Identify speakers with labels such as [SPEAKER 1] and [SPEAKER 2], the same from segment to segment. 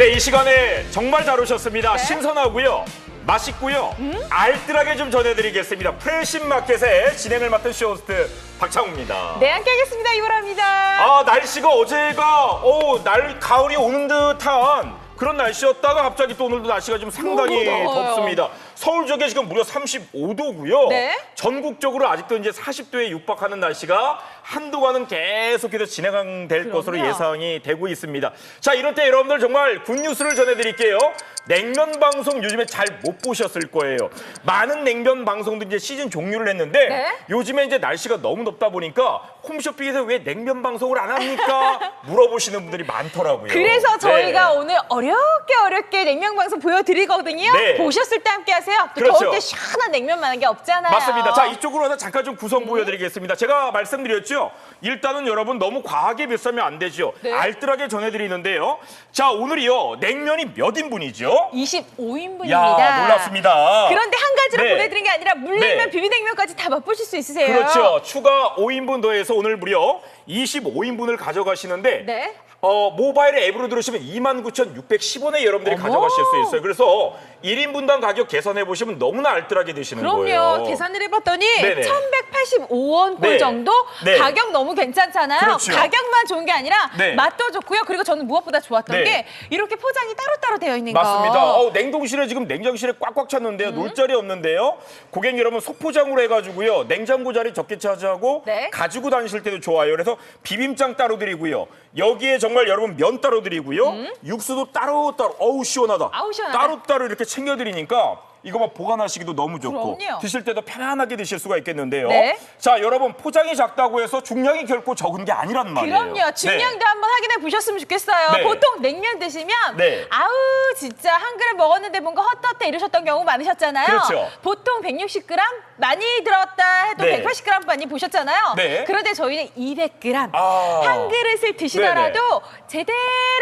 [SPEAKER 1] 네, 이 시간에 정말 잘 오셨습니다.
[SPEAKER 2] 네.
[SPEAKER 1] 신선하고요. 맛있고요. 알뜰하게 좀 전해드리겠습니다. 프레신 마켓의 진행을 맡은 쇼호스트 박창우입니다.
[SPEAKER 2] 네, 함께하겠습니다. 이보라입니다.
[SPEAKER 1] 아, 날씨가 어제가 오, 날 가을이 오는 듯한 그런 날씨였다가 갑자기 또 오늘도 날씨가 좀 상당히. 덥습니다. 서울 쪽에 지금 무려 35도고요.
[SPEAKER 2] 네.
[SPEAKER 1] 전국적으로 아직도 이제 40도에 육박하는 날씨가 한동안은 계속해서 진행될 것으로
[SPEAKER 2] 그럼요.
[SPEAKER 1] 예상이 되고 있습니다. 자, 이럴 때 여러분들 정말 굿뉴스를 전해드릴게요. 냉면 방송 요즘에 잘 못 보셨을 거예요. 많은 냉면 방송도 이제 시즌 종료를 했는데
[SPEAKER 2] 네.
[SPEAKER 1] 요즘에 이제 날씨가 너무 덥다 보니까 홈쇼핑에서 왜 냉면 방송을 안 합니까? 물어보시는 분들이 많더라고요.
[SPEAKER 2] 그래서 저희가
[SPEAKER 1] 네.
[SPEAKER 2] 오늘 어렵게 어렵게 냉면 방송 보여드리거든요.
[SPEAKER 1] 네.
[SPEAKER 2] 보셨을 때 함께 하세요. 또
[SPEAKER 1] 그렇죠.
[SPEAKER 2] 더울 때 시원한 냉면 많은 게 없잖아요.
[SPEAKER 1] 맞습니다. 자, 이쪽으로 잠깐 좀 구성 보여드리겠습니다. 제가 말씀드렸죠. 일단은 여러분 너무 과하게 묘사하면 안 되죠.
[SPEAKER 2] 네.
[SPEAKER 1] 알뜰하게 전해드리는데요. 자, 오늘이요. 냉면이 몇 인분이죠?
[SPEAKER 2] 25인분입니다.
[SPEAKER 1] 야, 놀랍습니다.
[SPEAKER 2] 그런데 한 가지로
[SPEAKER 1] 네.
[SPEAKER 2] 보내드린 게 아니라 물냉면,
[SPEAKER 1] 네.
[SPEAKER 2] 비비냉면까지 다 맛보실 수 있으세요.
[SPEAKER 1] 그렇죠. 추가 5인분 더해서 오늘 무려 25인분을 가져가시는데
[SPEAKER 2] 네.
[SPEAKER 1] 어, 모바일 앱으로 들으시면 29,610원에 여러분들이
[SPEAKER 2] 어머.
[SPEAKER 1] 가져가실 수 있어요. 그래서 1인분당 가격 계산해 보시면 너무나 알뜰하게 되시는
[SPEAKER 2] 그럼요.
[SPEAKER 1] 거예요.
[SPEAKER 2] 계산을 해봤더니
[SPEAKER 1] 네네.
[SPEAKER 2] 1,185원 꼴
[SPEAKER 1] 네.
[SPEAKER 2] 정도
[SPEAKER 1] 네.
[SPEAKER 2] 가격 너무 괜찮잖아요.
[SPEAKER 1] 그렇죠.
[SPEAKER 2] 가격만 좋은 게 아니라
[SPEAKER 1] 네.
[SPEAKER 2] 맛도 좋고요. 그리고 저는 무엇보다 좋았던
[SPEAKER 1] 네.
[SPEAKER 2] 게 이렇게 포장이 따로따로 되어 있는 거.
[SPEAKER 1] 맞습니다. 어, 냉동실에 지금 냉장실에 꽉꽉 찼는데요.
[SPEAKER 2] 음.
[SPEAKER 1] 놀 자리 없는데요. 고객 여러분 소포장으로 해가지고요. 냉장고 자리 적게 차지하고
[SPEAKER 2] 네.
[SPEAKER 1] 가지고 다니실 때도 좋아요. 그래서 비빔장 따로 드리고요. 여기에 정말 여러분 면 따로 드리고요. 육수도 따로 따로. 어우 시원하다.
[SPEAKER 2] 음. 아우, 시원하다.
[SPEAKER 1] 따로 따로 이렇게 챙겨 드리니까. 이거 막 보관하시기도 너무 좋고
[SPEAKER 2] 그럼요.
[SPEAKER 1] 드실 때도 편안하게 드실 수가 있겠는데요.
[SPEAKER 2] 네.
[SPEAKER 1] 자 여러분 포장이 작다고 해서 중량이 결코 적은 게 아니란 말이에요.
[SPEAKER 2] 그럼요. 중량도 한번 확인해 보셨으면 좋겠어요.
[SPEAKER 1] 네.
[SPEAKER 2] 보통 냉면 드시면
[SPEAKER 1] 네.
[SPEAKER 2] 아우 진짜 한 그릇 먹었는데 뭔가 헛헛해 이러셨던 경우 많으셨잖아요.
[SPEAKER 1] 그렇죠.
[SPEAKER 2] 보통 160g 많이 들었다 해도
[SPEAKER 1] 네.
[SPEAKER 2] 180g 많이 보셨잖아요.
[SPEAKER 1] 네.
[SPEAKER 2] 그런데 저희는 200g
[SPEAKER 1] 아.
[SPEAKER 2] 한 그릇을 드시더라도 제대로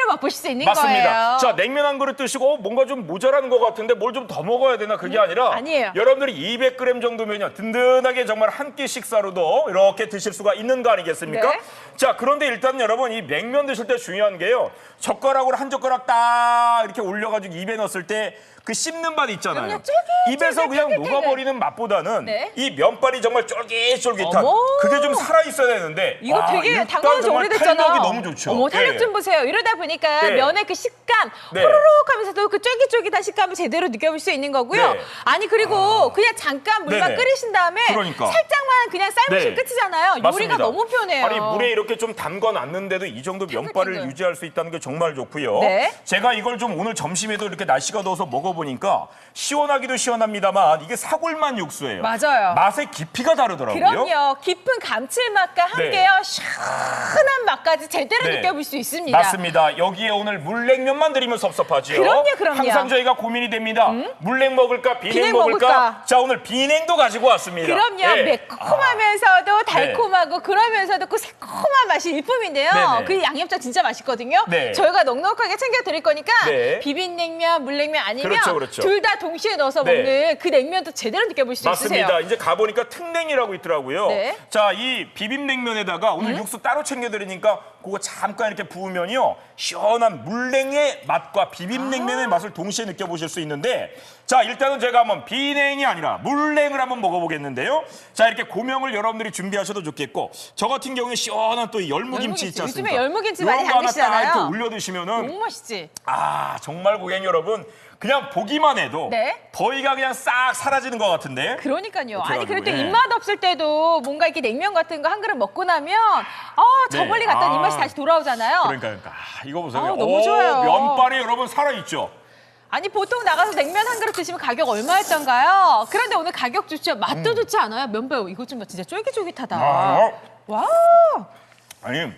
[SPEAKER 2] 맛보실 수 있는
[SPEAKER 1] 맞습니다.
[SPEAKER 2] 거예요.
[SPEAKER 1] 자, 냉면 한 그릇 드시고 어, 뭔가 좀 모자라는 것 같은데 뭘 좀 더 먹어야 되나 그게 아니라
[SPEAKER 2] 음, 아니에요.
[SPEAKER 1] 여러분들이 200g 정도면요. 든든하게 정말 한 끼 식사로도 이렇게 드실 수가 있는 거 아니겠습니까?
[SPEAKER 2] 네.
[SPEAKER 1] 자, 그런데 일단 여러분 이 냉면 드실 때 중요한 게요. 젓가락으로 한 젓가락 딱 이렇게 올려가지고 입에 넣었을 때 그 씹는 맛 있잖아요. 입에서 그냥 녹아버리는 맛보다는
[SPEAKER 2] 네.
[SPEAKER 1] 이 면발이 정말 쫄깃쫄깃한
[SPEAKER 2] 어머.
[SPEAKER 1] 그게 좀 살아 있어야 되는데
[SPEAKER 2] 이거
[SPEAKER 1] 와,
[SPEAKER 2] 되게
[SPEAKER 1] 일단
[SPEAKER 2] 지
[SPEAKER 1] 정말
[SPEAKER 2] 오래됐잖아.
[SPEAKER 1] 탄력이 너무 좋죠.
[SPEAKER 2] 어머, 탄력
[SPEAKER 1] 예.
[SPEAKER 2] 좀 보세요. 이러다 보니까
[SPEAKER 1] 네.
[SPEAKER 2] 면의 그 식감,
[SPEAKER 1] 네.
[SPEAKER 2] 호로록 하면서도 그 쫄깃쫄깃한 식감을 제대로 느껴볼 수 있는 거고요.
[SPEAKER 1] 네.
[SPEAKER 2] 아니, 그리고 그냥 잠깐 물만
[SPEAKER 1] 네네.
[SPEAKER 2] 끓이신 다음에
[SPEAKER 1] 그러니까.
[SPEAKER 2] 살짝만 그냥 삶으시면
[SPEAKER 1] 네.
[SPEAKER 2] 끝이잖아요. 요리가
[SPEAKER 1] 맞습니다.
[SPEAKER 2] 너무 편해요.
[SPEAKER 1] 아니 물에 이렇게 좀 담궈 놨는데도 이 정도 면발을. 유지할 수 있다는 게 정말 좋고요.
[SPEAKER 2] 네.
[SPEAKER 1] 제가 이걸 좀 오늘 점심에도 이렇게 날씨가 더워서 먹어보 니까 시원하기도 시원합니다만 이게 사골만 육수예요.
[SPEAKER 2] 맞아요.
[SPEAKER 1] 맛의 깊이가 다르더라고요.
[SPEAKER 2] 그럼요. 깊은 감칠맛과 함께요. 시원한 맛까지 제대로
[SPEAKER 1] 네.
[SPEAKER 2] 느껴볼 수 있습니다.
[SPEAKER 1] 맞습니다. 여기에 오늘 물냉면만 드리면 섭섭하지요.
[SPEAKER 2] 그럼요, 그럼요.
[SPEAKER 1] 항상 저희가 고민이 됩니다. 물냉 먹을까, 비냉,
[SPEAKER 2] 비냉
[SPEAKER 1] 먹을까?
[SPEAKER 2] 먹을까?
[SPEAKER 1] 자, 오늘 비냉도 가지고 왔습니다.
[SPEAKER 2] 그럼요.
[SPEAKER 1] 예.
[SPEAKER 2] 매콤하면서도 달콤하고 그러면서도 그 새콤한 맛이 일품인데요.
[SPEAKER 1] 네네.
[SPEAKER 2] 그 양념장 진짜 맛있거든요.
[SPEAKER 1] 네.
[SPEAKER 2] 저희가 넉넉하게 챙겨 드릴 거니까
[SPEAKER 1] 네.
[SPEAKER 2] 비빔냉면, 물냉면 아니면
[SPEAKER 1] 그렇죠, 그렇죠.
[SPEAKER 2] 둘 다 동시에 넣어서
[SPEAKER 1] 네.
[SPEAKER 2] 먹는 그 냉면도 제대로 느껴볼 수
[SPEAKER 1] 맞습니다.
[SPEAKER 2] 있으세요.
[SPEAKER 1] 이제 가보니까 특냉이라고 있더라고요.
[SPEAKER 2] 네.
[SPEAKER 1] 자, 이 비빔냉면에다가 오늘 육수 따로 챙겨드리니까 그거 잠깐 이렇게 부으면요. 시원한 물냉의 맛과 비빔냉면의
[SPEAKER 2] 아.
[SPEAKER 1] 맛을 동시에 느껴보실 수 있는데 자, 일단은 제가 한번 비냉이 아니라 물냉을 한번 먹어보겠는데요. 자, 이렇게 고명을 여러분들이 준비하셔도 좋겠고 저 같은 경우에 시원한 또이 열무김치 있지
[SPEAKER 2] 열무김치.
[SPEAKER 1] 않습니까?
[SPEAKER 2] 요즘에 열무김치 많이 담그시잖아요.
[SPEAKER 1] 올려 드시면은
[SPEAKER 2] 너무 맛있지?
[SPEAKER 1] 아, 정말 고객 여러분 그냥 보기만 해도
[SPEAKER 2] 네.
[SPEAKER 1] 더위가 그냥 싹 사라지는 것 같은데
[SPEAKER 2] 그러니까요. 아니 그래도
[SPEAKER 1] 예.
[SPEAKER 2] 입맛 없을 때도 뭔가 이렇게 냉면 같은 거 한 그릇 먹고 나면 어, 저
[SPEAKER 1] 네.
[SPEAKER 2] 멀리 갔던
[SPEAKER 1] 아.
[SPEAKER 2] 입맛이 다시 돌아오잖아요.
[SPEAKER 1] 그러니까, 그러니까. 아, 이거 보세요.
[SPEAKER 2] 아우, 너무
[SPEAKER 1] 오,
[SPEAKER 2] 좋아요.
[SPEAKER 1] 면발이 여러분 살아있죠?
[SPEAKER 2] 아니 보통 나가서 냉면 한 그릇 드시면 가격 얼마였던가요? 그런데 오늘 가격 좋죠. 맛도 좋지 않아요? 면발 이거 좀 진짜 쫄깃쫄깃하다.
[SPEAKER 1] 음. 아,
[SPEAKER 2] 와.
[SPEAKER 1] 아니,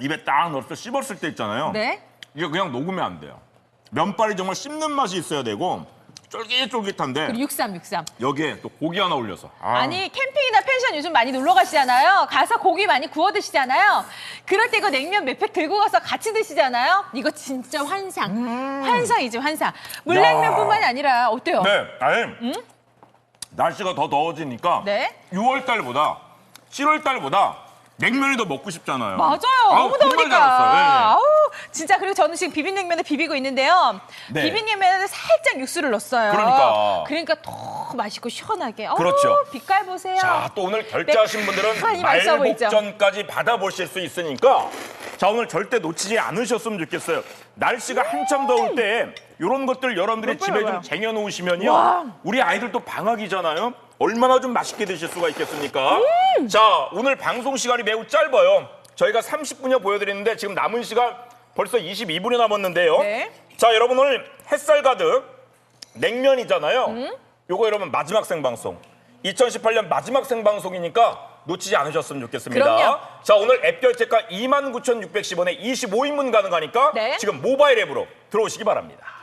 [SPEAKER 1] 입에 딱 넣어서 씹었을 때 있잖아요.
[SPEAKER 2] 네.
[SPEAKER 1] 이게 그냥 녹으면 안 돼요. 면발이 정말 씹는 맛이 있어야 되고 쫄깃쫄깃한데
[SPEAKER 2] 그리고 육삼 육삼.
[SPEAKER 1] 여기에 또 고기 하나 올려서. 아,
[SPEAKER 2] 아니 캠핑이나 펜션 요즘 많이 놀러 가시잖아요. 가서 고기 많이 구워 드시잖아요. 그럴 때 이거 냉면 몇 팩 들고 가서 같이 드시잖아요. 이거 진짜 환상. 환상이죠 환상. 물냉면뿐만이 아니라 어때요?
[SPEAKER 1] 네, 아니, 날씨가 더 더워지니까
[SPEAKER 2] 네.
[SPEAKER 1] 6월 달보다 7월 달보다 냉면이 더 먹고 싶잖아요.
[SPEAKER 2] 맞아요.
[SPEAKER 1] 아우,
[SPEAKER 2] 너무
[SPEAKER 1] 정말
[SPEAKER 2] 더우니까.
[SPEAKER 1] 잘했어요. 예.
[SPEAKER 2] 아우, 진짜 그리고 저는 지금 비빔냉면에 비비고 있는데요.
[SPEAKER 1] 네.
[SPEAKER 2] 비빔냉면에 살짝 육수를 넣었어요.
[SPEAKER 1] 그러니까.
[SPEAKER 2] 그러니까 더 맛있고 시원하게. 어,
[SPEAKER 1] 그렇죠.
[SPEAKER 2] 빛깔 보세요.
[SPEAKER 1] 자, 또 오늘 결제하신 분들은? 말복전까지 받아보실 수 있으니까 자, 오늘 절대 놓치지 않으셨으면 좋겠어요. 날씨가 한참 더울 때 이런 것들 여러분들이 집에 몇좀
[SPEAKER 2] 번.
[SPEAKER 1] 쟁여놓으시면요.
[SPEAKER 2] 와.
[SPEAKER 1] 우리 아이들도 방학이잖아요. 얼마나 좀 맛있게 드실 수가 있겠습니까?
[SPEAKER 2] 음.
[SPEAKER 1] 자, 오늘 방송 시간이 매우 짧아요. 저희가 30분여 보여드리는데 지금 남은 시간 벌써 22분이 남았는데요.
[SPEAKER 2] 네.
[SPEAKER 1] 자, 여러분 오늘 햇살 가득 냉면이잖아요.
[SPEAKER 2] 음?
[SPEAKER 1] 요거 여러분 마지막 생방송. 2018년 마지막 생방송이니까 놓치지 않으셨으면 좋겠습니다.
[SPEAKER 2] 그럼요.
[SPEAKER 1] 자, 오늘 앱 결제가 29,610원에 25인분 가능하니까
[SPEAKER 2] 네.
[SPEAKER 1] 지금 모바일 앱으로 들어오시기 바랍니다.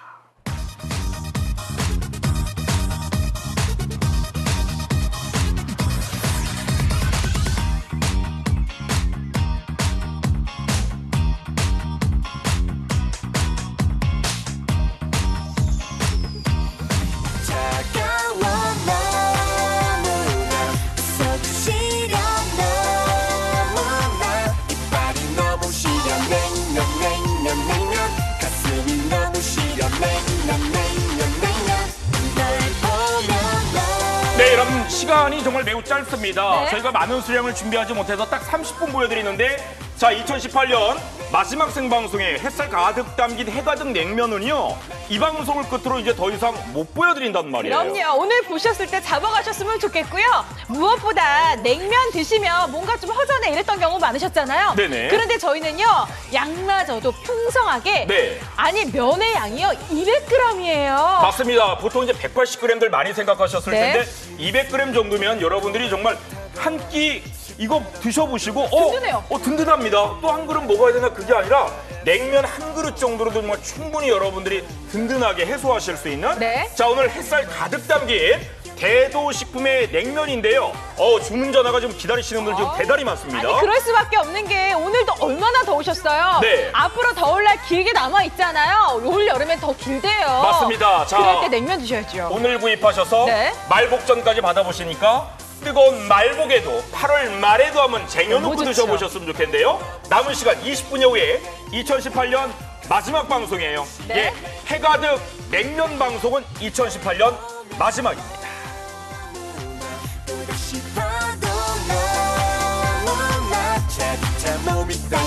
[SPEAKER 1] 시간이 정말 매우 짧습니다.
[SPEAKER 2] 네.
[SPEAKER 1] 저희가 많은 수량을 준비하지 못해서 딱 30분 보여드리는데 자, 2018년 마지막 생방송에 햇살 가득 담긴 해가득 냉면은요. 이 방송을 끝으로 이제 더 이상 못 보여드린단 말이에요.
[SPEAKER 2] 그럼요. 오늘 보셨을 때 잡아가셨으면 좋겠고요. 무엇보다 냉면 드시면 뭔가 좀 허전해 이랬던 경우 많으셨잖아요.
[SPEAKER 1] 네네.
[SPEAKER 2] 그런데 저희는요, 양마저도 풍성하게.
[SPEAKER 1] 네.
[SPEAKER 2] 아니, 면의 양이요, 200g이에요.
[SPEAKER 1] 맞습니다. 보통 이제 180g들 많이 생각하셨을
[SPEAKER 2] 네.
[SPEAKER 1] 텐데 200g 정도면 여러분들이 정말 한 끼 이거 드셔보시고 어,
[SPEAKER 2] 든든해요.
[SPEAKER 1] 어 든든합니다. 또 한 그릇 먹어야 되나 그게 아니라 냉면 한 그릇 정도로도 정말 충분히 여러분들이 든든하게 해소하실 수 있는
[SPEAKER 2] 네.
[SPEAKER 1] 자 오늘 햇살 가득 담긴 대도식품의 냉면인데요. 어 주문 전화가 좀 기다리시는 분들 지금 대단히 많습니다.
[SPEAKER 2] 아니, 그럴 수밖에 없는 게 오늘도 얼마나 더우셨어요.
[SPEAKER 1] 네.
[SPEAKER 2] 앞으로 더울 날 길게 남아 있잖아요. 올 여름엔 더 길대요.
[SPEAKER 1] 맞습니다. 자,
[SPEAKER 2] 그럴 때 냉면 드셔야죠.
[SPEAKER 1] 오늘 구입하셔서
[SPEAKER 2] 네.
[SPEAKER 1] 말복전까지 받아보시니까 뜨거운 말복에도 8월 말에도 한번 쟁여놓고
[SPEAKER 2] 너무 좋죠.
[SPEAKER 1] 드셔보셨으면 좋겠는데요. 남은 시간 20분여 후에 2018년 마지막 방송이에요.
[SPEAKER 2] 네.
[SPEAKER 1] 예, 해가득 냉면 방송은 2018년 마지막입니다.
[SPEAKER 3] 싶어도 너무나 차차 몸이 냉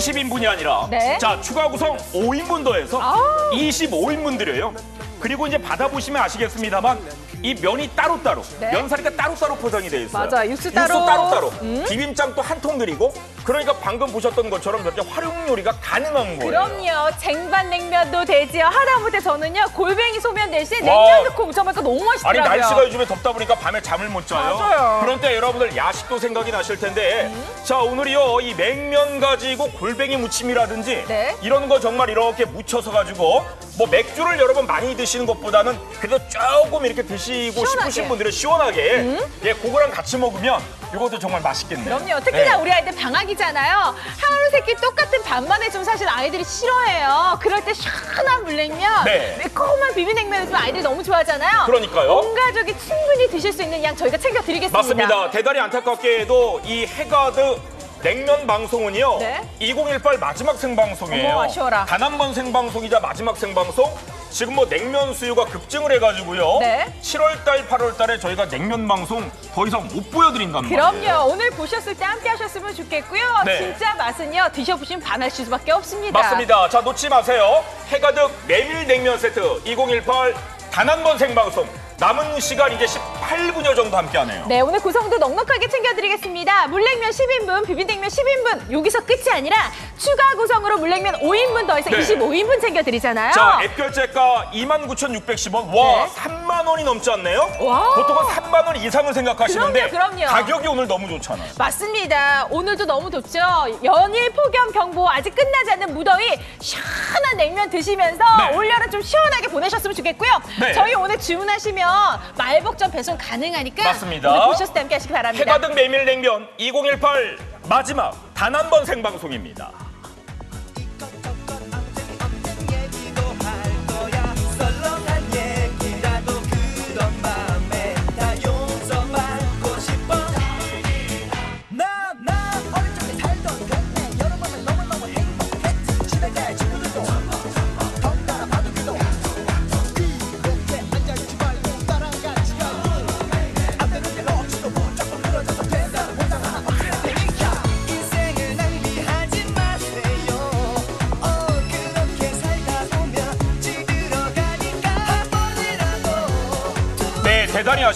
[SPEAKER 1] 20인분이 아니라
[SPEAKER 2] 네.
[SPEAKER 1] 자 추가 구성 5인분 더해서
[SPEAKER 2] 아우.
[SPEAKER 1] 25인분 드려요. 그리고 이제 받아보시면 아시겠습니다만 이 면이 따로따로
[SPEAKER 2] 네.
[SPEAKER 1] 면사리가 따로따로 포장이 돼 있어요.
[SPEAKER 2] 맞아요. 육수 따로. 음.
[SPEAKER 1] 따로따로. 비빔장 또한통 드리고 그러니까 방금 보셨던 것처럼 저렇게 활용 요리가 가능한 거예요.
[SPEAKER 2] 그럼요. 쟁반 냉면도 되지요. 하다못해 저는요 골뱅이 소면 대신
[SPEAKER 1] 와.
[SPEAKER 2] 냉면 넣고 무쳐먹으니까 너무
[SPEAKER 1] 아니
[SPEAKER 2] 맛있더라고요.
[SPEAKER 1] 날씨가 요즘에 덥다 보니까 밤에 잠을 못 자요.
[SPEAKER 2] 맞아요.
[SPEAKER 1] 그런 때 여러분들 야식도 생각이 나실 텐데
[SPEAKER 2] 음.
[SPEAKER 1] 자 오늘이요 이 냉면 가지고 골뱅이 무침이라든지
[SPEAKER 2] 네.
[SPEAKER 1] 이런 거 정말 이렇게 무쳐서 가지고 뭐 맥주를 여러분 많이 드시는 것보다는 그래도 조금 이렇게 드시 고
[SPEAKER 2] 시원하게. 음.
[SPEAKER 1] 싶으신 분들은 시원하게 예 그거랑 같이 먹으면 이것도 정말 맛있겠네요.
[SPEAKER 2] 그럼요. 특히나
[SPEAKER 1] 네.
[SPEAKER 2] 우리 아이들 방학이잖아요. 하루 세끼 똑같은 밥만 해주면 사실 아이들이 싫어해요. 그럴 때 시원한 물냉면,
[SPEAKER 1] 네.
[SPEAKER 2] 매콤한 비빔냉면 있으면 아이들이 너무 좋아하잖아요.
[SPEAKER 1] 그러니까요.
[SPEAKER 2] 온 가족이 충분히 드실 수 있는 양 저희가 챙겨드리겠습니다.
[SPEAKER 1] 맞습니다. 대단히 안타깝게도 이 해가드 냉면 방송은요.
[SPEAKER 2] 네.
[SPEAKER 1] 2018 마지막 생방송이에요.
[SPEAKER 2] 어머, 아쉬워라.
[SPEAKER 1] 단 한 번 생방송이자 마지막 생방송. 지금 뭐 냉면 수요가 급증을 해가지고요.
[SPEAKER 2] 네.
[SPEAKER 1] 7월달, 8월달에 저희가 냉면 방송 더 이상 못 보여드린단 말이에요.
[SPEAKER 2] 그럼요. 오늘 보셨을 때 함께 하셨으면 좋겠고요.
[SPEAKER 1] 네.
[SPEAKER 2] 진짜 맛은요. 드셔보시면 반하실 수밖에 없습니다.
[SPEAKER 1] 맞습니다. 자 놓지 마세요. 해가득 메밀 냉면 세트 2018 단 한 번 생방송 남은 시간 이제 18분여 정도 함께하네요.
[SPEAKER 2] 네, 오늘 구성도 넉넉하게 챙겨드리겠습니다. 물냉면 10인분, 비빔냉면 10인분. 여기서 끝이 아니라 추가 구성으로 물냉면 5인분 더해서
[SPEAKER 1] 네.
[SPEAKER 2] 25인분 챙겨드리잖아요.
[SPEAKER 1] 자, 앱 결제가 29,610원. 와,
[SPEAKER 2] 네.
[SPEAKER 1] 3만 원이 넘지 않네요?
[SPEAKER 2] 와.
[SPEAKER 1] 보통 은 3만 원 이상을 생각하시는데
[SPEAKER 2] 그럼요, 그럼요.
[SPEAKER 1] 가격이 오늘 너무 좋잖아요.
[SPEAKER 2] 맞습니다. 오늘도 너무 좋죠. 연일 폭염 경보 아직 끝나지 않는 무더위 시원한 냉면 드시면서
[SPEAKER 1] 네.
[SPEAKER 2] 올여름 좀 시원하게 보내셨으면 좋겠고요.
[SPEAKER 1] 네.
[SPEAKER 2] 저희 오늘 주문하시면 말복전 배송 가능하니까
[SPEAKER 1] 맞습니다.
[SPEAKER 2] 오늘 보셨을 때 함께 하시기 바랍니다.
[SPEAKER 1] 해가득 메밀 냉면 2018 마지막 단 한 번 생방송입니다.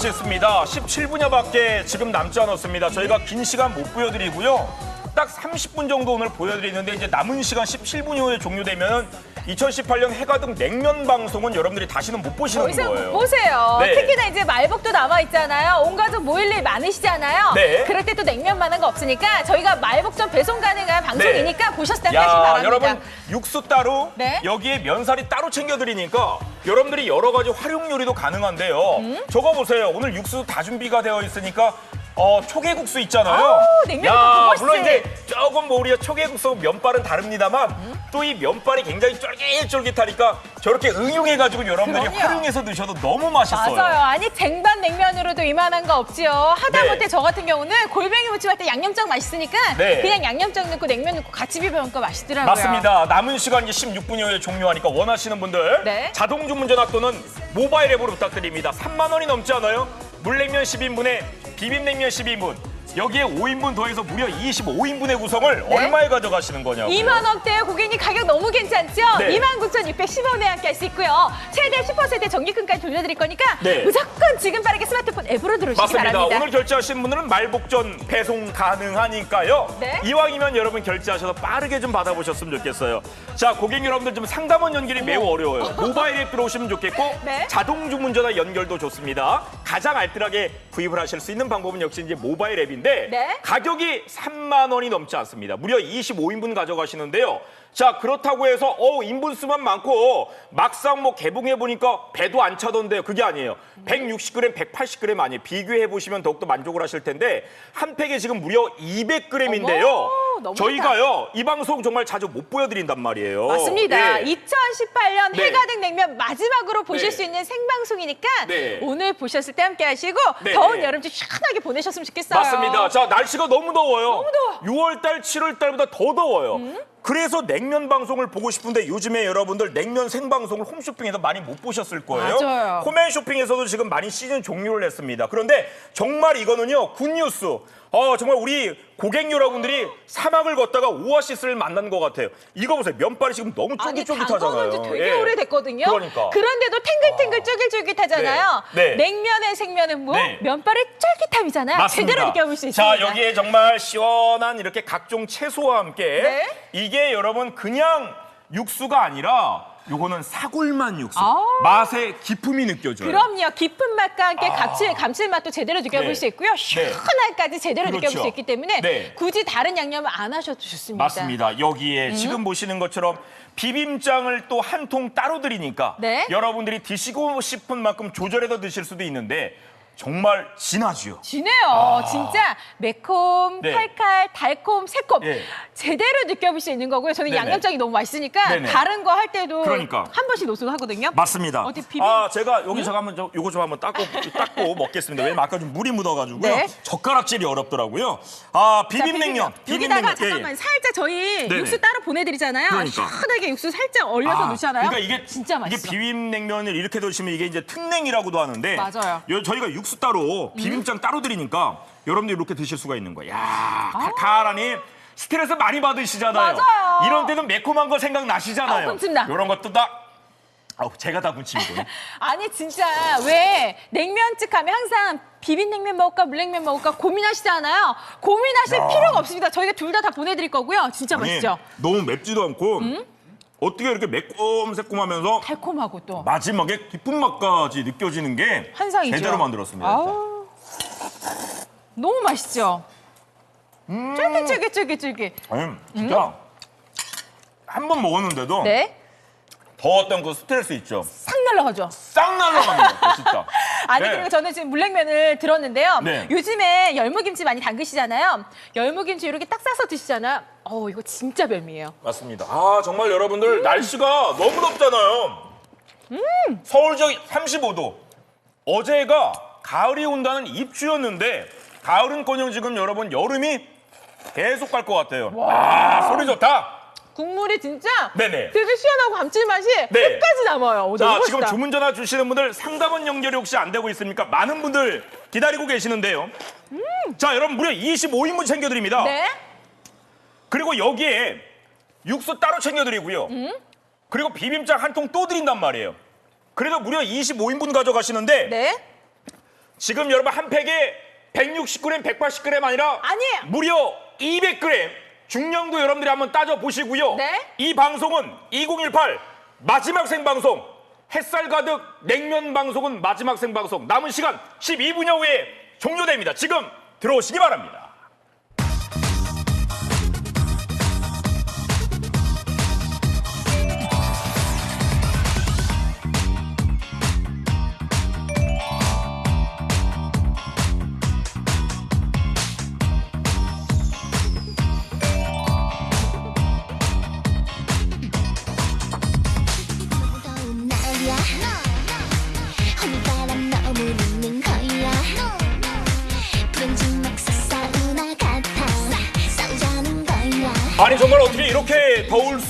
[SPEAKER 1] 아쉽습니다. 17분여밖에 지금 남지 않았습니다. 저희가 긴 시간 못 보여드리고요. 딱 30분 정도 오늘 보여드리는데 이제 남은 시간 17분 이후에 종료되면 2018년 해가득 냉면 방송은 여러분들이 다시는
[SPEAKER 2] 못더
[SPEAKER 1] 보시는
[SPEAKER 2] 이상
[SPEAKER 1] 거예요.
[SPEAKER 2] 못 보세요.
[SPEAKER 1] 네.
[SPEAKER 2] 특히나 이제 말복도 남아 있잖아요. 온 가족 모일 일 많으시잖아요.
[SPEAKER 1] 네.
[SPEAKER 2] 그럴 때 또 냉면 많은 거 없으니까 저희가 말복 전 배송 가능한 방송이니까 때 함께 하시기
[SPEAKER 1] 네. 야,
[SPEAKER 2] 바랍니다.
[SPEAKER 1] 여러분 육수 따로
[SPEAKER 2] 네.
[SPEAKER 1] 여기에 면사리 따로 챙겨드리니까 여러분들이 여러 가지 활용 요리도 가능한데요.
[SPEAKER 2] 음?
[SPEAKER 1] 저거 보세요. 오늘 육수 다 준비가 되어 있으니까 어, 초계국수 있잖아요.
[SPEAKER 2] 아우, 냉면이 더
[SPEAKER 1] 야,
[SPEAKER 2] 멋있지.
[SPEAKER 1] 물론 이제 조금 뭐 우리가 초계국수 면발은 다릅니다만 또 이 면발이 굉장히 쫄깃쫄깃하니까 저렇게 응용해가지고 여러분들이
[SPEAKER 2] 그럼요.
[SPEAKER 1] 활용해서 드셔도 너무 맛있어요.
[SPEAKER 2] 맞아요. 아니 쟁반 냉면으로도 이만한 거 없지요. 하다못해
[SPEAKER 1] 네.
[SPEAKER 2] 저 같은 경우는 골뱅이 무침 할 때 양념장 맛있으니까
[SPEAKER 1] 네.
[SPEAKER 2] 그냥 양념장 넣고 냉면 넣고 같이 비벼 먹으니까 맛있더라고요.
[SPEAKER 1] 맞습니다. 남은 시간 이제 16분 이후에 종료하니까 원하시는 분들
[SPEAKER 2] 네.
[SPEAKER 1] 자동 주문 전화 또는 모바일 앱으로 부탁드립니다. 3만 원이 넘지 않아요? 물냉면 10인분에 비빔냉면 12인분 여기에 5인분 더해서 무려 25인분의 구성을
[SPEAKER 2] 네.
[SPEAKER 1] 얼마에 가져가시는 거냐고요?
[SPEAKER 2] 2만 원대 고객님 가격 너무 괜찮죠?
[SPEAKER 1] 네.
[SPEAKER 2] 29,610원에 함께 할 수 있고요. 최대 10% 정기금까지 돌려드릴 거니까
[SPEAKER 1] 네.
[SPEAKER 2] 무조건 지금 빠르게 스마트폰 앱으로 들어오시기
[SPEAKER 1] 맞습니다.
[SPEAKER 2] 바랍니다.
[SPEAKER 1] 오늘 결제하신 분들은 말복전 배송 가능하니까요.
[SPEAKER 2] 네.
[SPEAKER 1] 이왕이면 여러분 결제하셔서 빠르게 좀 받아보셨으면 좋겠어요. 자, 고객 여러분들 좀 상담원 연결이 매우 어려워요. 모바일 앱 들어오시면 좋겠고
[SPEAKER 2] 네.
[SPEAKER 1] 자동 주문 전화 연결도 좋습니다. 가장 알뜰하게 구입을 하실 수 있는 방법은 역시 이제 모바일 앱인데
[SPEAKER 2] 네.
[SPEAKER 1] 가격이 3만 원이 넘지 않습니다. 무려 25인분 가져가시는데요. 자 그렇다고 해서 어 인분수만 많고 막상 뭐 개봉해 보니까 배도 안 차던데요. 그게 아니에요. 160g, 180g 아니에요. 비교해 보시면 더욱더 만족을 하실 텐데 한 팩에 지금 무려 200g인데요.
[SPEAKER 2] 어머, 너무
[SPEAKER 1] 저희가요 이 방송 정말 자주 못 보여드린단 말이에요.
[SPEAKER 2] 맞습니다.
[SPEAKER 1] 예.
[SPEAKER 2] 2018년
[SPEAKER 1] 네.
[SPEAKER 2] 해가득 냉면 마지막으로 보실
[SPEAKER 1] 네.
[SPEAKER 2] 수 있는 생방송이니까
[SPEAKER 1] 네.
[SPEAKER 2] 오늘 보셨을 때 함께 하시고
[SPEAKER 1] 네.
[SPEAKER 2] 더운 여름 좀 시원하게 보내셨으면 좋겠어요.
[SPEAKER 1] 맞습니다. 자, 날씨가 너무 더워요.
[SPEAKER 2] 너무 더워. 음?
[SPEAKER 1] 6월달, 7월달보다 더 더워요. 그래서 냉면 방송을 보고 싶은데 요즘에 여러분들 냉면 생방송을 홈쇼핑에서 많이 못 보셨을 거예요.
[SPEAKER 2] 맞아요.
[SPEAKER 1] 홈앤쇼핑에서도 지금 많이 시즌 종료를 했습니다. 그런데 정말 이거는요, 굿뉴스. 어, 정말 우리 고객 여러분들이 사막을 걷다가 오아시스를 만난 것 같아요. 이거 보세요. 면발이 지금 너무 쫄깃쫄깃하잖아요.
[SPEAKER 2] 되게
[SPEAKER 1] 예.
[SPEAKER 2] 오래됐거든요.
[SPEAKER 1] 그러니까.
[SPEAKER 2] 그런데도 탱글탱글 쫄깃쫄깃하잖아요.
[SPEAKER 1] 네. 네.
[SPEAKER 2] 냉면의 생면은 뭐
[SPEAKER 1] 네.
[SPEAKER 2] 면발의 쫄깃함이잖아요.
[SPEAKER 1] 맞습니다.
[SPEAKER 2] 제대로 느껴볼 수 있습니다.
[SPEAKER 1] 자, 여기에 정말 시원한 이렇게 각종 채소와 함께
[SPEAKER 2] 네.
[SPEAKER 1] 이게 여러분 그냥 육수가 아니라 요거는 사골만 육수.
[SPEAKER 2] 아우.
[SPEAKER 1] 맛의 기품이 느껴져요.
[SPEAKER 2] 그럼요. 깊은 맛과 함께 감칠, 감칠맛도 제대로 느껴볼
[SPEAKER 1] 네.
[SPEAKER 2] 수 있고요. 시원함까지 제대로
[SPEAKER 1] 그렇죠.
[SPEAKER 2] 느껴볼 수 있기 때문에
[SPEAKER 1] 네.
[SPEAKER 2] 굳이 다른 양념을 안 하셔도 좋습니다.
[SPEAKER 1] 맞습니다. 여기에
[SPEAKER 2] 음.
[SPEAKER 1] 지금 보시는 것처럼 비빔장을 또 한 통 따로 드리니까
[SPEAKER 2] 네.
[SPEAKER 1] 여러분들이 드시고 싶은 만큼 조절해서 드실 수도 있는데 정말 진하지요.
[SPEAKER 2] 진해요. 진짜 매콤,
[SPEAKER 1] 아. 네.
[SPEAKER 2] 칼칼, 달콤, 새콤
[SPEAKER 1] 예.
[SPEAKER 2] 제대로 느껴볼 수 있는 거고요. 저는
[SPEAKER 1] 네네.
[SPEAKER 2] 양념장이 너무 맛있으니까
[SPEAKER 1] 네네.
[SPEAKER 2] 다른 거 할 때도
[SPEAKER 1] 그러니까.
[SPEAKER 2] 한 번씩 노숙 하거든요.
[SPEAKER 1] 맞습니다.
[SPEAKER 2] 어디 비빔-
[SPEAKER 1] 아 제가 여기 제가 한번 저, 요거 좀 한번 닦고 닦고 먹겠습니다. 왜냐면 아까 좀 물이 묻어가지고요.
[SPEAKER 2] 네.
[SPEAKER 1] 젓가락질이 어렵더라고요. 아
[SPEAKER 2] 자,
[SPEAKER 1] 비빔냉면.
[SPEAKER 2] 여기다가
[SPEAKER 1] 비빔냉면. 예, 예.
[SPEAKER 2] 잠깐만 살짝 저희
[SPEAKER 1] 네네.
[SPEAKER 2] 육수 따로 보내드리잖아요.
[SPEAKER 1] 그러니까.
[SPEAKER 2] 시원하게 육수 살짝 얼려서
[SPEAKER 1] 아,
[SPEAKER 2] 넣잖아요.
[SPEAKER 1] 그러니까 이게
[SPEAKER 2] 진짜 맛있어.
[SPEAKER 1] 이게 비빔냉면을 이렇게 드시면 이게 이제 특냉이라고도 하는데
[SPEAKER 2] 맞아요. 음.
[SPEAKER 1] 요- 저희가 육수 따로 비빔장 따로 드리니까 여러분들 이렇게 드실 수가 있는 거예요. 야 칼칼하니 스트레스 많이 받으시잖아요.
[SPEAKER 2] 맞아요.
[SPEAKER 1] 이런 때는 매콤한 거 생각나시잖아요.
[SPEAKER 2] 아, 흠집나.
[SPEAKER 1] 이런 것도 다 아우, 제가 다 군침이군.
[SPEAKER 2] 아니 진짜 왜 냉면집 가면 항상 비빔냉면 먹을까 물냉면 먹을까 고민하시잖아요. 고민하실 필요가 없습니다. 저희가 둘 다 다 보내드릴 거고요. 진짜
[SPEAKER 1] 아니,
[SPEAKER 2] 맛있죠?
[SPEAKER 1] 너무 맵지도 않고 어떻게 이렇게 매콤새콤하면서
[SPEAKER 2] 달콤하고 또.
[SPEAKER 1] 마지막에 깊은 맛까지 느껴지는 게
[SPEAKER 2] 환상이죠.
[SPEAKER 1] 제대로 만들었습니다.
[SPEAKER 2] 아우, 너무 맛있죠?
[SPEAKER 1] 음.
[SPEAKER 2] 쫄깃쫄깃쫄깃쫄깃.
[SPEAKER 1] 아니, 진짜 한 번 먹었는데도
[SPEAKER 2] 음? 네?
[SPEAKER 1] 더 어떤 그 스트레스 있죠.
[SPEAKER 2] 싹 날라가죠.
[SPEAKER 1] 싹 같아요, 진짜.
[SPEAKER 2] 아니
[SPEAKER 1] 네.
[SPEAKER 2] 그리고 저는 지금 물냉면을 들었는데요.
[SPEAKER 1] 네.
[SPEAKER 2] 요즘에 열무김치 많이 담그시잖아요. 열무김치 이렇게 딱 싸서 드시잖아요. 어우 이거 진짜 별미예요.
[SPEAKER 1] 맞습니다. 아 정말 여러분들 날씨가 너무 덥잖아요. 서울 지역 35도. 어제가 가을이 온다는 입주였는데 가을은커녕 지금 여러분 여름이 계속 갈 것 같아요. 아 소리 좋다.
[SPEAKER 2] 국물이 진짜
[SPEAKER 1] 네네.
[SPEAKER 2] 되게 시원하고 감칠맛이
[SPEAKER 1] 네.
[SPEAKER 2] 끝까지 남아요. 오,
[SPEAKER 1] 자 지금. 주문 전화 주시는 분들 상담원 연결이 혹시 안 되고 있습니까? 많은 분들 기다리고 계시는데요. 자 여러분 무려 25인분 챙겨드립니다.
[SPEAKER 2] 음. 네.
[SPEAKER 1] 그리고 여기에 육수 따로 챙겨드리고요. 그리고 비빔장 한 통 또 드린단 말이에요. 그래도 무려 25인분 가져가시는데
[SPEAKER 2] 네.
[SPEAKER 1] 지금 여러분 한 팩에 160g, 180g 아니라
[SPEAKER 2] 아니에요.
[SPEAKER 1] 무려 200g 중량도 여러분들이 한번 따져 보시고요.
[SPEAKER 2] 네.
[SPEAKER 1] 이 방송은 2018 마지막 생방송 햇살 가득 냉면 방송은 마지막 생방송 남은 시간 12분여 후에 종료됩니다. 지금 들어오시기 바랍니다.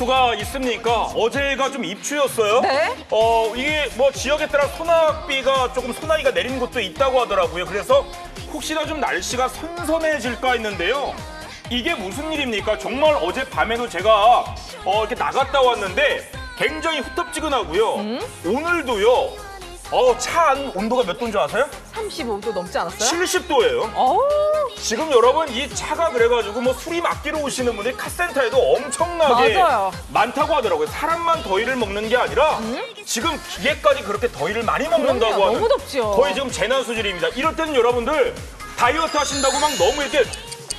[SPEAKER 1] 수가 있습니까? 어제가 좀 입추였어요.
[SPEAKER 2] 네.
[SPEAKER 1] 어 이게 뭐 지역에 따라 소낙비가 조금 소나기가 내리는 곳도 있다고 하더라고요. 그래서 혹시나 좀 날씨가 선선해질까 했는데요. 이게 무슨 일입니까? 정말 어제 밤에도 제가 어, 이렇게 나갔다 왔는데 굉장히 후텁지근하고요.
[SPEAKER 2] 음?
[SPEAKER 1] 오늘도요. 어, 차안 온도가 몇 도인 줄 아세요?
[SPEAKER 2] 35도 넘지 않았어요?
[SPEAKER 1] 70도예요.
[SPEAKER 2] 어우
[SPEAKER 1] 지금 여러분 이 차가 그래가지고 뭐 술이 맡기러 오시는 분들이 카센터에도 엄청나게
[SPEAKER 2] 맞아요.
[SPEAKER 1] 많다고 하더라고요. 사람만 더위를 먹는 게 아니라 지금 기계까지 그렇게 더위를 많이 먹는다고
[SPEAKER 2] 그럼요.
[SPEAKER 1] 하는
[SPEAKER 2] 너무 덥죠.
[SPEAKER 1] 거의 지금 재난 수준입니다. 이럴 때는 여러분들 다이어트 하신다고 막 너무 이렇게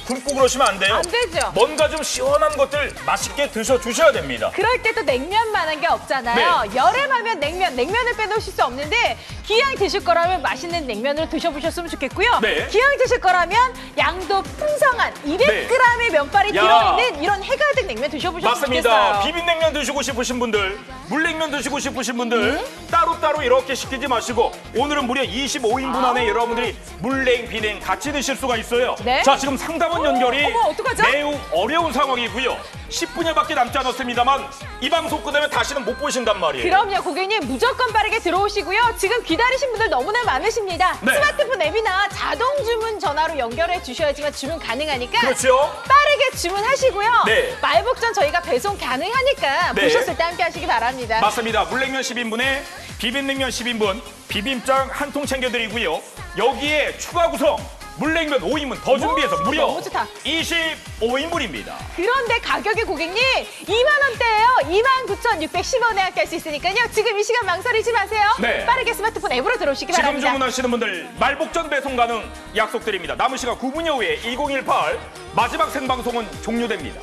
[SPEAKER 1] 굶고 그러시면 안 돼요.
[SPEAKER 2] 안 되죠.
[SPEAKER 1] 뭔가 좀 시원한 것들 맛있게 드셔 주셔야 됩니다.
[SPEAKER 2] 그럴 때 또 냉면만한 게 없잖아요.
[SPEAKER 1] 네.
[SPEAKER 2] 여름하면 냉면, 냉면을 빼놓으실 수 없는데 기왕 드실 거라면 맛있는 냉면을 드셔보셨으면 좋겠고요.
[SPEAKER 1] 네.
[SPEAKER 2] 기왕 드실 거라면 양도 풍성한 200g의 면발이
[SPEAKER 1] 야.
[SPEAKER 2] 들어있는 이런 해가득 냉면 드셔보셨으면
[SPEAKER 1] 맞습니다.
[SPEAKER 2] 좋겠어요.
[SPEAKER 1] 비빔냉면 드시고 싶으신 분들, 물냉면 드시고 싶으신 분들
[SPEAKER 2] 음?
[SPEAKER 1] 따로따로 이렇게 시키지 마시고 오늘은 무려 25인분 안에 여러분들이 물냉, 비냉 같이 드실 수가 있어요.
[SPEAKER 2] 네.
[SPEAKER 1] 자, 지금 상담원 연결이
[SPEAKER 2] 어머, 어떡하죠?
[SPEAKER 1] 매우 어려운 상황이고요. 10분여밖에 남지 않았습니다만 이 방송 끝나면 다시는 못 보신단 말이에요.
[SPEAKER 2] 그럼요, 고객님 무조건 빠르게 들어오시고요. 지금 기다리신 분들 너무나 많으십니다.
[SPEAKER 1] 네.
[SPEAKER 2] 스마트폰 앱이나 자동 주문 전화로 연결해 주셔야지만 주문 가능하니까
[SPEAKER 1] 그렇죠.
[SPEAKER 2] 빠르게 주문하시고요.
[SPEAKER 1] 네.
[SPEAKER 2] 말복전 저희가 배송 가능하니까
[SPEAKER 1] 네.
[SPEAKER 2] 보셨을 때 함께 하시기 바랍니다.
[SPEAKER 1] 맞습니다. 물냉면 10인분에 비빔냉면 10인분, 비빔장 한 통 챙겨드리고요. 여기에 추가 구성 물냉면 5인분 더 준비해서 무려
[SPEAKER 2] 너무 좋다.
[SPEAKER 1] 25인분입니다.
[SPEAKER 2] 그런데 가격이 고객님 2만 원대예요. 29,610원에 함께 할 수 있으니까요. 지금 이 시간 망설이지 마세요.
[SPEAKER 1] 네.
[SPEAKER 2] 빠르게 스마트폰 앱으로 들어오시기
[SPEAKER 1] 지금
[SPEAKER 2] 바랍니다.
[SPEAKER 1] 주문하시는 분들 말복전 배송 가능 약속드립니다. 남은 시간 9분여 후에 2018 마지막 생방송은 종료됩니다.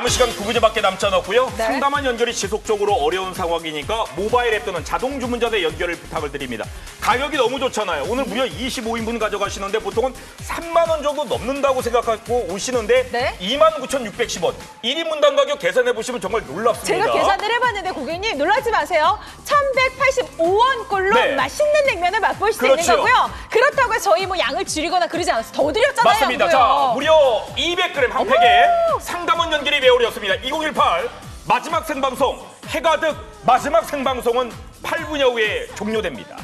[SPEAKER 1] 남은 시간 9분여밖에 남지 않았고요.
[SPEAKER 2] 네.
[SPEAKER 1] 상담한 연결이 지속적으로 어려운 상황이니까 모바일 앱 또는 자동 주문자대 연결을 부탁을 드립니다. 가격이 너무 좋잖아요. 오늘 무려 25인분 가져가시는데 보통은 3만 원 정도 넘는다고 생각하고 오시는데
[SPEAKER 2] 네.
[SPEAKER 1] 29,610원. 1인분당 가격 계산해 보시면 정말 놀랍습니다.
[SPEAKER 2] 제가 계산을 해봤는데 고객님 놀라지 마세요. 1,185원 꼴로
[SPEAKER 1] 네.
[SPEAKER 2] 맛있는 냉면을 맛볼 수
[SPEAKER 1] 그렇죠.
[SPEAKER 2] 있는 거고요. 그렇다고 저희 뭐 양을 줄이거나 그러지 않았어요. 더 드렸잖아요.
[SPEAKER 1] 맞습니다. 자, 무려 200g 한 팩에 상담원 연결이 어렵습니다. 2018 마지막 생방송 해가득 마지막 생방송은 8분 여 후에 종료됩니다.